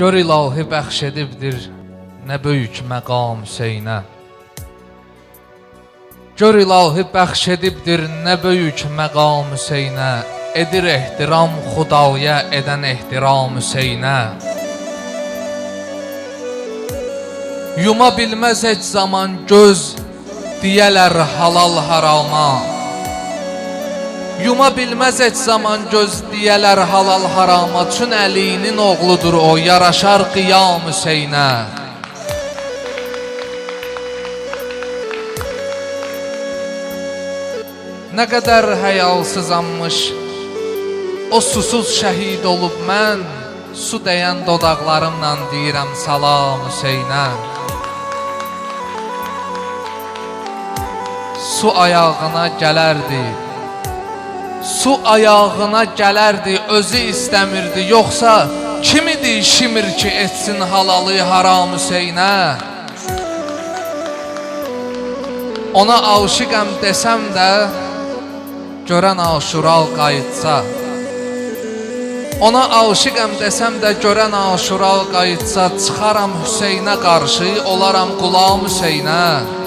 Gör ilahi bəxş edibdir nə böyük məqam Hüseynə. Gör ilahi bəxş edibdir nə böyük məqam Hüseynə. Edir ehtiram Xudaya edən ehtiram Hüseynə. Yuma bilməz heç zaman göz deyələr halal harama. Yuma bilməz heç zaman göz deyələr halal harama. Çün Əlinin oğludur o, yaraşar qiyam Hüseynə. Nə qədər həyalsızammış O susuz şəhid olub mən Su dəyən dodaqlarımla deyirəm salam Hüseynə Su ayağına gələrdi Su ayağına gələrdi Özü istəmirdi. Yoxsa kim idi şimir ki etsin halalı haram Hüseynə Ona aşiqəm desəm də Görən aşural qayıtsa. Ona aşiqəm desəm də görən aşural qayıtsa. Çıxaram Hüseynə qarşı Olaram qulam Hüseynə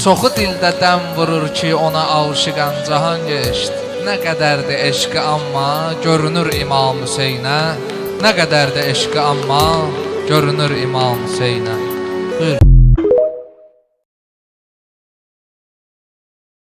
Çoxu dildə dəm vurur ki ona aşiqəm cahan geçd Nə qədərdir eşqi amma görünür İmam Hüseynə. Nə qədərdir eşqi amma görünür İmam Hüseynə. Buyur